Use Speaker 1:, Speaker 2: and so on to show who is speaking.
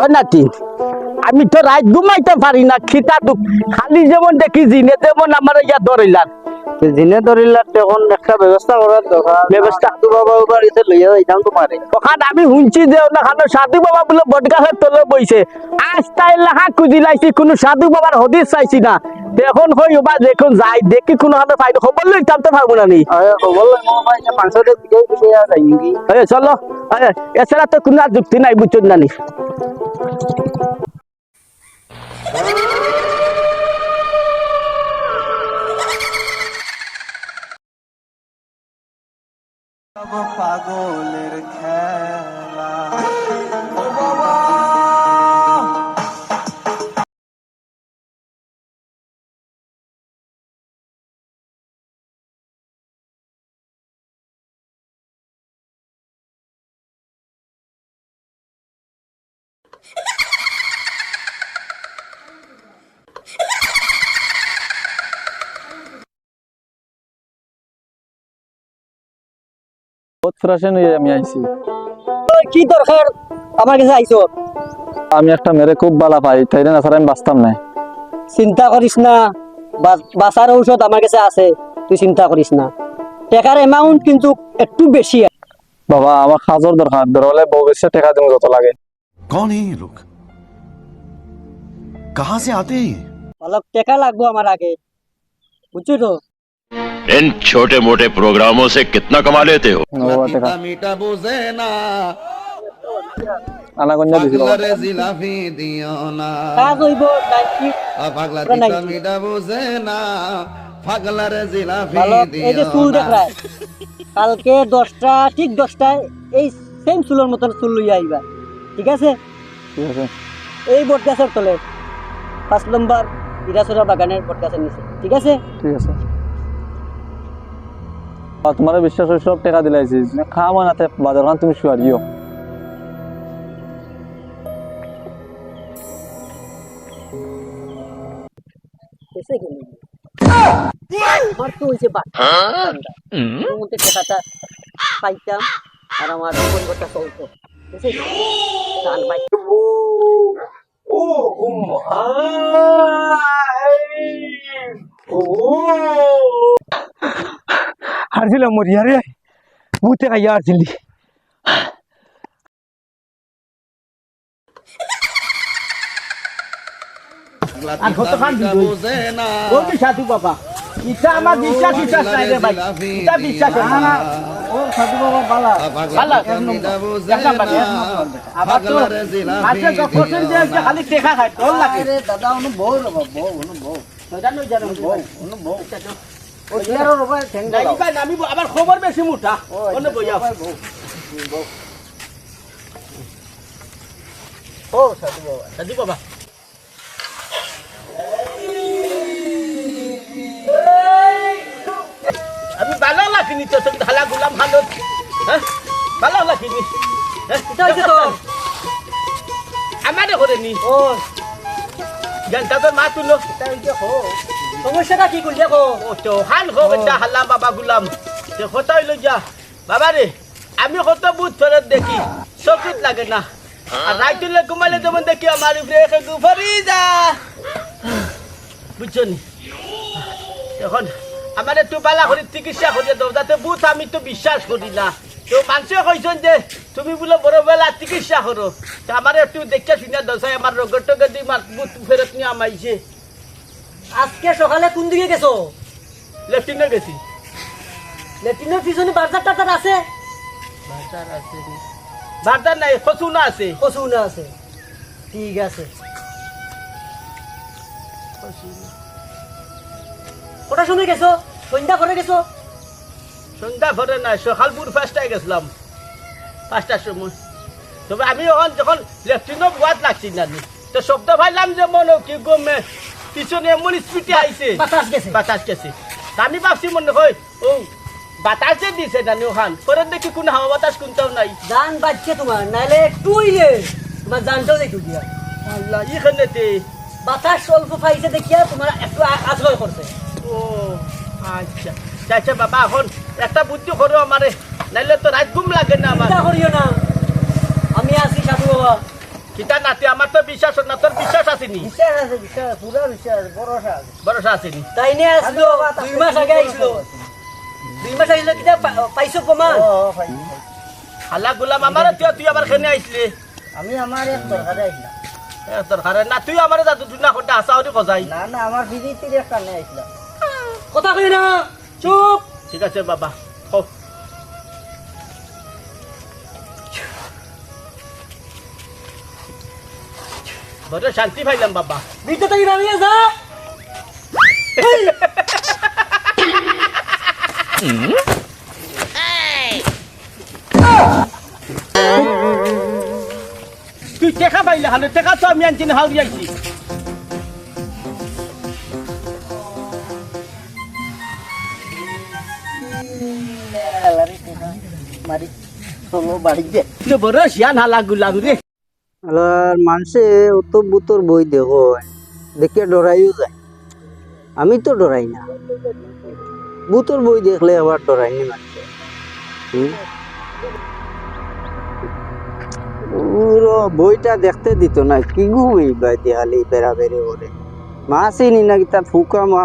Speaker 1: ও নাতি আমি তো রাত ঘুমাইতে পারি না খিতা দুঃখ। খালি যেমন দেখি জিনে তেমন আমার ইয়া ধরিলাম
Speaker 2: দিনে ধরিলা তখন একটা ব্যবস্থা করার দরকার।
Speaker 1: ব্যবস্থা।
Speaker 2: তো বাবা বাড়িতে লইয়া যাইতাম তোমারে।
Speaker 1: ওখানে আমি শুনছি যে ওখানে সাধু বাবা বলে বটগাছের তলে বইছে। আজ তাই লাহা খুঁজি লাইছি কোনো সাধু বাবার হদিস চাইছি না। এখন হই বা দেখুন যাই দেখি কোনো হাতে ফাইল খবর তো পারব না নি।
Speaker 2: লই
Speaker 1: চলো। এছাড়া তো কোনো যুক্তি নাই বুঝছেন না নি?
Speaker 3: পাগলের খেলা।
Speaker 4: বহুত আমি একটা মেরে খুব বালা পাই তাই না? স্যার আমি বাঁচতাম না।
Speaker 2: চিন্তা করিস না। বাঁচার ঔষধ আমার কাছে আছে তুই চিন্তা করিস না। টাকার অ্যামাউন্ট কিন্তু একটু বেশি
Speaker 4: বাবা আমার খাজর দরকার। দরলে বউ বেশি টাকা দিব যত লাগে।
Speaker 3: কোন এই লোক? কাহা সে আতে?
Speaker 2: পালক টাকা লাগবো আমার আগে। বুঝছ তো?
Speaker 5: इन छोटे मोटे प्रोग्रामों से कितना कमा लेते हो
Speaker 4: না বাবা টাকা
Speaker 6: মিটা বোঝে না
Speaker 4: আনা কন্যা দিছি বাবা
Speaker 6: পাগলারে জিলাপি দিও না
Speaker 2: কাজ হইব নাকি
Speaker 6: আ পাগলা
Speaker 2: ওরা নাই।
Speaker 6: তিতা মিটা বোঝে না পাগলারে জিলাপি
Speaker 2: ভালো এই যে
Speaker 6: দিও
Speaker 2: চুল
Speaker 6: না
Speaker 2: দেখায় কালকে দশটা ঠিক দশটায় এই সেম চুলের মতন চুল লইয়া আইবা ঠিক আছে
Speaker 4: ঠিক আছে
Speaker 2: এই বট গাছের তলে পাঁচ নম্বর ইরাসুরা বাগানের বট গাছের নিচে ঠিক আছে
Speaker 4: ঠিক আছে আর তোমার বিশ্বাস হয় সব টাকা দিলাইছি খাওয়া নাতে বাজার খান তুমি শুয়ার
Speaker 2: আমার তো হয়েছে টাকাটা পাইতাম আর আমার পরিবারটা চলতো
Speaker 1: হারছিলাম মরিয়া রে বুঝতে খাইয়া
Speaker 6: পাগলা
Speaker 1: আর কত
Speaker 6: তিতা
Speaker 1: খান
Speaker 6: মিটা
Speaker 1: দিবি?
Speaker 6: বোঝে না
Speaker 1: বলবি সাধু বাবা? ইটা আমার বিশ্বাস বিশ্বাস নাই রে ভাই। এটা বিশ্বাস হয়। না
Speaker 2: ও সাধু বাবা বালা।
Speaker 6: না
Speaker 1: আবার তো মাসে যখন যে খালি টেকা খায় তোর লাগে।
Speaker 2: আরে দাদা অনু বউ রবা বউ অনু বউ
Speaker 1: সেটা নই জানো বউ
Speaker 2: অনু বউ
Speaker 1: আমি আবার খবর বেশি মুঠা বইয়া
Speaker 2: ও সাধু বাবা।
Speaker 1: সাধু বাবা। আমি ভালো লাগিনি তো তুমি ঢালা গুলাম ভালো। হ্যাঁ? ভালো
Speaker 2: হইছে
Speaker 1: আমারে করে নি
Speaker 2: ও।
Speaker 1: জানতা তোর মা তুলো।
Speaker 2: হো। সমস্যাটা কি কইলে কো
Speaker 1: ও তো হাল খো বেটা হাল্লা বাবা গুলাম। তে হইল যা? বাবা রে আমি কত বুথ ফেরত দেখি। চকুত লাগে না। আর রাইতুলে ঘুমাইলে যেমন দেখি আমার উপরে একে গুফারি যা। বুঝছ নি? এখন আমার একটু পালা করে চিকিৎসা করিয়ে দাও যাতে বুথ আমি তো বিশ্বাস করি না। তো মানুষে কইছেন যে তুমি বলে বড় বেলা চিকিৎসা করো। তো আমার একটু দেখে শুনে দশাই আমার রোগের টোগে দিয়ে বুথ ফেরত নিয়ে আমাইছে।
Speaker 2: আজকে সকালে কোন দিকে গেছো?
Speaker 1: লেফটিনে গেছি।
Speaker 2: লেট্রিনের পিছনে বাজার টাজার আছে?
Speaker 1: বার্তার নাই খসুনা আছে।
Speaker 2: কচুনা আছে। ঠিক আছে। কটার সময় গেছো? সন্ধ্যা ঘরে গেছো?
Speaker 1: সন্ধ্যা ভরে নাই সকালপুর পাঁচটায় গেছিলাম। পাঁচটার সময়। তবে আমি ওখান যখন লেফটিনও গোয়াত লাগছি না তো শব্দ পাইলাম যে মনে কি গমে পিছনে এমন স্পিডে আইছে।
Speaker 2: বাতাস গেছে।
Speaker 1: বাতাস গেছে। আমি ভাবছি মনে হয় ও বাতাসে দিছে না ওখান পরে দেখি কোন হাওয়া বাতাস কোনটাও নাই।
Speaker 2: জান বাজছে তোমার নাহলে একটু ইয়ে তোমার জানটাও দেখো দিয়া।
Speaker 1: আল্লাহ এখানেতে
Speaker 2: বাতাস অল্প পাইছে দেখিয়া তোমার একটু আশ্রয় করছে।
Speaker 1: ও আচ্ছা। আচ্ছা বাবা এখন একটা বুদ্ধি করো আমারে। নাইলে তো রাত ঘুম লাগে না আমার।
Speaker 2: করিও না। আমি আছি সাধু বাবা।
Speaker 1: কিতা নাতি আমার তো বিশ্বাস না তোর বিশ্বাস আসেনি
Speaker 7: বিশ্বাস আছে বিশ্বাস পুরা বিশ্বাস ভরসা আছে।
Speaker 1: ভরসা আসেনি
Speaker 7: তাই নিয়ে আসলো দুই মাস আগে দুই মাস কিটা পাইছো প্রমাণ
Speaker 1: হালা গোলাম আমার তুই তুই আমার খেনে আইসলি
Speaker 7: আমি আমার এক দরকারে আইসলাম
Speaker 1: না তুই আমার দাদু তুই না করতে আসা হতে কজাই।
Speaker 7: না না আমার দিদি তির এক আইসলাম কথা কই না চুপ।
Speaker 1: ঠিক আছে বাবা। বড় শান্তি পাইলাম বাবা।
Speaker 7: ভিতর থেকে নামিয়ে যা।
Speaker 1: তুই টেকা পাইলে হালে টেকা তো আমি আনছি না হাউরি আইছি
Speaker 7: মারি চলো বাড়ি দে
Speaker 1: বড় শিয়ান হালা গুলাম রে।
Speaker 7: আর মানুষে অত বুতর বই দেখো, দেখে ডরাইও যায়। আমি তো ডরাই না। বুতর বই দেখলে আবার ডরাই না মানুষে বইটা দেখতে দিত না, কি ঘুমি বাই দেহালি বেড়াবেড়ি করে। মাসই নি না তা ফুকা মা